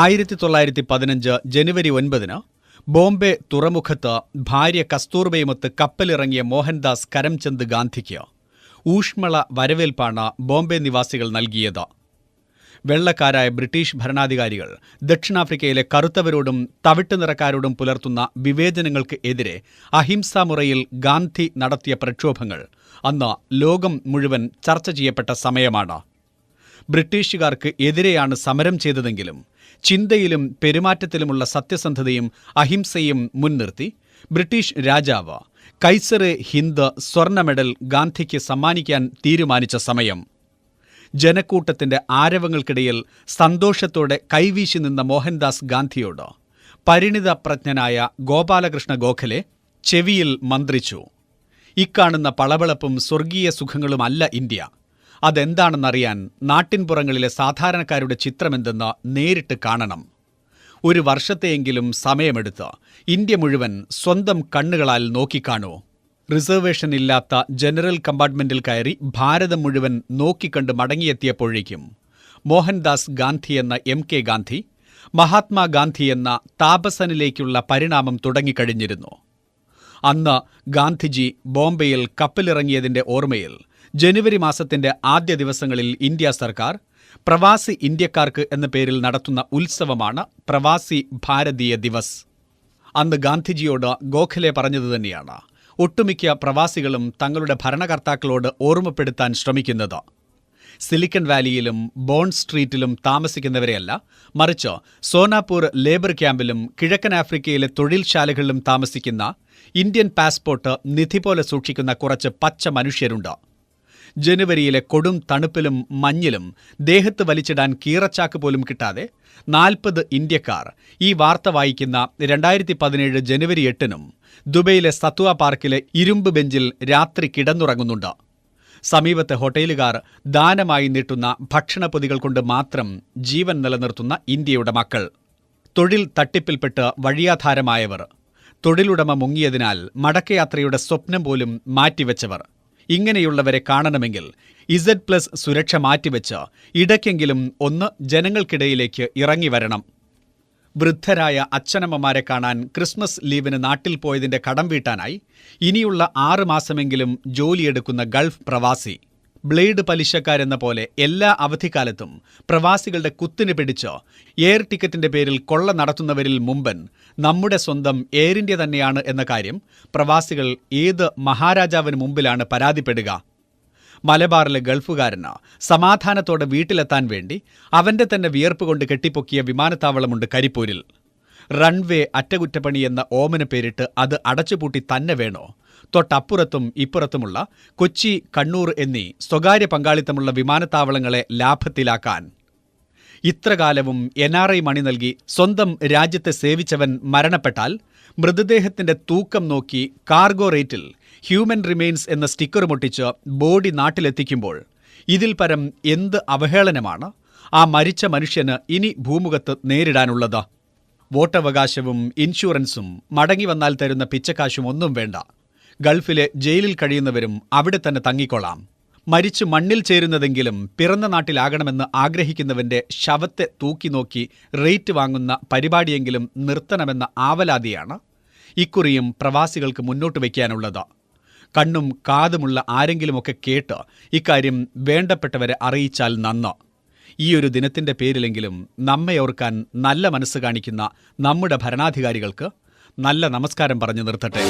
ആയിരത്തി തൊള്ളായിരത്തി പതിനഞ്ച് ജനുവരി ഒൻപതിന് ബോംബെ തുറമുഖത്ത് ഭാര്യ കസ്തൂർബയുമൊത്ത് കപ്പലിറങ്ങിയ മോഹൻദാസ് കരംചന്ദ് ഗാന്ധിക്ക് ഊഷ്മള വരവേൽപ്പാണ് ബോംബെ നിവാസികൾ നൽകിയത്. വെള്ളക്കാരായ ബ്രിട്ടീഷ് ഭരണാധികാരികൾ ദക്ഷിണാഫ്രിക്കയിലെ കറുത്തവരോടും തവിട്ട് നിറക്കാരോടും പുലർത്തുന്ന വിവേചനങ്ങൾക്ക് എതിരെ അഹിംസാമുറയിൽ ഗാന്ധി നടത്തിയ പ്രക്ഷോഭങ്ങൾ അന്ന് ലോകം മുഴുവൻ ചർച്ച ചെയ്യപ്പെട്ട സമയമാണ്. ബ്രിട്ടീഷുകാർക്ക് എതിരെയാണ് സമരം ചെയ്തതെങ്കിലും ചിന്തയിലും പെരുമാറ്റത്തിലുമുള്ള സത്യസന്ധതയും അഹിംസയും മുൻനിർത്തി. ബ്രിട്ടീഷ് രാജാവ് കൈസറെ ഹിന്ദ് സ്വർണ മെഡൽ ഗാന്ധിക്ക് സമ്മാനിക്കാൻ തീരുമാനിച്ച സമയം. ജനക്കൂട്ടത്തിന്റെ ആരവങ്ങൾക്കിടയിൽ സന്തോഷത്തോടെ കൈവീശി നിന്ന മോഹൻദാസ് ഗാന്ധിയോട് പരിണിത പ്രജ്ഞനായ ഗോപാലകൃഷ്ണ ഗോഖലെ ചെവിയിൽ മന്ത്രിച്ചു. ഇക്കാണുന്ന പളവളപ്പും സ്വർഗീയ സുഖങ്ങളുമല്ല ഇന്ത്യ. അതെന്താണെന്നറിയാൻ നാട്ടിൻപുറങ്ങളിലെ സാധാരണക്കാരുടെ ചിത്രമെന്തെന്ന് നേരിട്ട് കാണണം. ഒരു വർഷത്തെയെങ്കിലും സമയമെടുത്ത് ഇന്ത്യ മുഴുവൻ സ്വന്തം കണ്ണുകളാൽ നോക്കിക്കാണൂ. റിസർവേഷൻ ഇല്ലാത്ത ജനറൽ കമ്പാർട്ട്മെന്റിൽ കയറി ഭാരതം മുഴുവൻ നോക്കിക്കണ്ട് മടങ്ങിയെത്തിയപ്പോഴേക്കും മോഹൻദാസ് ഗാന്ധി എന്ന എം കെ ഗാന്ധി മഹാത്മാഗാന്ധി എന്ന താപസനിലേക്കുള്ള പരിണാമം തുടങ്ങിക്കഴിഞ്ഞിരുന്നു. അന്ന് ഗാന്ധിജി ബോംബെയിൽ കപ്പലിറങ്ങിയതിന്റെ ഓർമ്മയിൽ ജനുവരി മാസത്തിന്റെ ആദ്യ ദിവസങ്ങളിൽ ഇന്ത്യ സർക്കാർ പ്രവാസി ഇന്ത്യക്കാർക്ക് എന്ന പേരിൽ നടത്തുന്ന ഉത്സവമാണ് പ്രവാസി ഭാരതീയ ദിവസ്. അന്ന് ഗാന്ധിജിയോട് ഗോഖലെ പറഞ്ഞത് തന്നെയാണ്. ഒട്ടുമിക്ക പ്രവാസികളും തങ്ങളുടെ ഭരണകർത്താക്കളോട് ഓർമ്മപ്പെടുത്താൻ ശ്രമിക്കുന്നത്. സിലിക്കൺ വാലിയിലും ബോൺ സ്ട്രീറ്റിലും താമസിക്കുന്നവരെയല്ല മറിച്ച് സോനാപൂർ ലേബർ ക്യാമ്പിലും കിഴക്കൻ ആഫ്രിക്കയിലെ തൊഴിൽശാലകളിലും താമസിക്കുന്ന ഇന്ത്യൻ പാസ്പോർട്ട് നിധി പോലെ സൂക്ഷിക്കുന്ന കുറച്ച് പച്ച മനുഷ്യരുണ്ട്. ജനുവരിയിലെ കൊടും തണുപ്പിലും മഞ്ഞിലും ദേഹത്ത് വലിച്ചിടാൻ കീറച്ചാക്ക് പോലും കിട്ടാതെ നാൽപ്പത് ഇന്ത്യക്കാർ ഈ വാർത്ത വായിക്കുന്ന രണ്ടായിരത്തി പതിനേഴ് ജനുവരി എട്ടിനും ദുബൈയിലെ സത്വ പാർക്കിലെ ഇരുമ്പ് ബെഞ്ചിൽ രാത്രി കിടന്നുറങ്ങുന്നുണ്ട്. സമീപത്തെ ഹോട്ടലുകാർ ദാനമായി നീട്ടുന്ന ഭക്ഷണപ്പൊതികൾ കൊണ്ട് മാത്രം ജീവൻ നിലനിർത്തുന്ന ഇന്ത്യയുടെ മക്കൾ. തൊഴിൽ തട്ടിപ്പിൽപ്പെട്ട് വഴിയാധാരമായവർ. തൊഴിലുടമ മുങ്ങിയതിനാൽ മടക്കയാത്രയുടെ സ്വപ്നം പോലും മാറ്റിവെച്ചവർ. ഇങ്ങനെയുള്ളവരെ കാണണമെങ്കിൽ ഇസഡ് പ്ലസ് സുരക്ഷ മാറ്റിവെച്ച് ഇടയ്ക്കെങ്കിലും ഒന്ന് ജനങ്ങൾക്കിടയിലേക്ക് ഇറങ്ങി വരണം. വൃദ്ധരായ അച്ഛനമ്മമാരെ കാണാൻ ക്രിസ്മസ് ലീവിന് നാട്ടിൽ പോയതിന്റെ കടം വീട്ടാനായി ഇനിയുള്ള ആറ് മാസമെങ്കിലും ജോലിയെടുക്കുന്ന ഗൾഫ് പ്രവാസി. ബ്ലേഡ് പലിശക്കാരെന്ന പോലെ എല്ലാ അവധിക്കാലത്തും പ്രവാസികളുടെ കുത്തിന് പിടിച്ചോ എയർ ടിക്കറ്റിന്റെ പേരിൽ കൊള്ള നടത്തുന്നവരിൽ മുമ്പൻ നമ്മുടെ സ്വന്തം എയർ ഇന്ത്യ തന്നെയാണ് എന്ന കാര്യം പ്രവാസികൾ ഏത് മഹാരാജാവിന് മുമ്പിലാണ് പരാതിപ്പെടുക? മലബാറിലെ ഗൾഫുകാരന് സമാധാനത്തോടെ വീട്ടിലെത്താൻ വേണ്ടി അവന്റെ തന്നെ വിയർപ്പ് കൊണ്ട് കെട്ടിപ്പൊക്കിയ വിമാനത്താവളമുണ്ട് കരിപ്പൂരിൽ. റൺവേ അറ്റകുറ്റപ്പണി എന്ന ഓമന പേരിട്ട് അത് അടച്ചുപൂട്ടി തന്നെ വേണോ? തൊട്ടപ്പുറത്തും ഇപ്പുറത്തുമുള്ള കൊച്ചി കണ്ണൂർ എന്നീ സ്വകാര്യ പങ്കാളിത്തമുള്ള വിമാനത്താവളങ്ങളെ ലാഭത്തിലാക്കാൻ. ഇത്രകാലവും എൻ ആർ ഐ മണി നൽകി സ്വന്തം രാജ്യത്തെ സേവിച്ചവൻ മരണപ്പെട്ടാൽ മൃതദേഹത്തിന്റെ തൂക്കം നോക്കി കാർഗോ റേറ്റിൽ ഹ്യൂമൻ റിമെയിൻസ് എന്ന സ്റ്റിക്കർ മുട്ടിച്ച് ബോഡി നാട്ടിലെത്തിക്കുമ്പോൾ ഇതിൽ പരം എന്ത് അവഹേളനമാണ് ആ മരിച്ച മനുഷ്യന് ഇനി ഭൂമുഖത്ത് നേരിടാനുള്ളത്? വോട്ടവകാശവും ഇൻഷുറൻസും മടങ്ങി വന്നാൽ തരുന്ന പിച്ചക്കാശും ഒന്നും വേണ്ട. ഗൾഫിലെ ജയിലിൽ കഴിയുന്നവരും അവിടെ തന്നെ തങ്ങിക്കൊള്ളാം. മരിച്ചു മണ്ണിൽ ചേരുന്നതെങ്കിലും പിറന്ന നാട്ടിലാകണമെന്ന് ആഗ്രഹിക്കുന്നവന്റെ ശവത്തെ തൂക്കി നോക്കി റേറ്റ് വാങ്ങുന്ന പരിപാടിയെങ്കിലും നിർത്തണമെന്ന ആവലാതിയാണ് ഇക്കുറിയും പ്രവാസികൾക്ക് മുന്നോട്ട് വയ്ക്കാനുള്ളത്. കണ്ണും കാതുമുള്ള ആരെങ്കിലുമൊക്കെ കേട്ട് ഇക്കാര്യം വേണ്ടപ്പെട്ടവരെ അറിയിച്ചാൽ നന്ന്. ഈ ഒരു ദിനത്തിന്റെ പേരിലെങ്കിലും നമ്മെ ഓർക്കാൻ നല്ല മനസ്സ് കാണിക്കുന്ന നമ്മുടെ ഭരണാധികാരികൾക്ക് നല്ല നമസ്കാരം പറഞ്ഞു നിർത്തട്ടെ.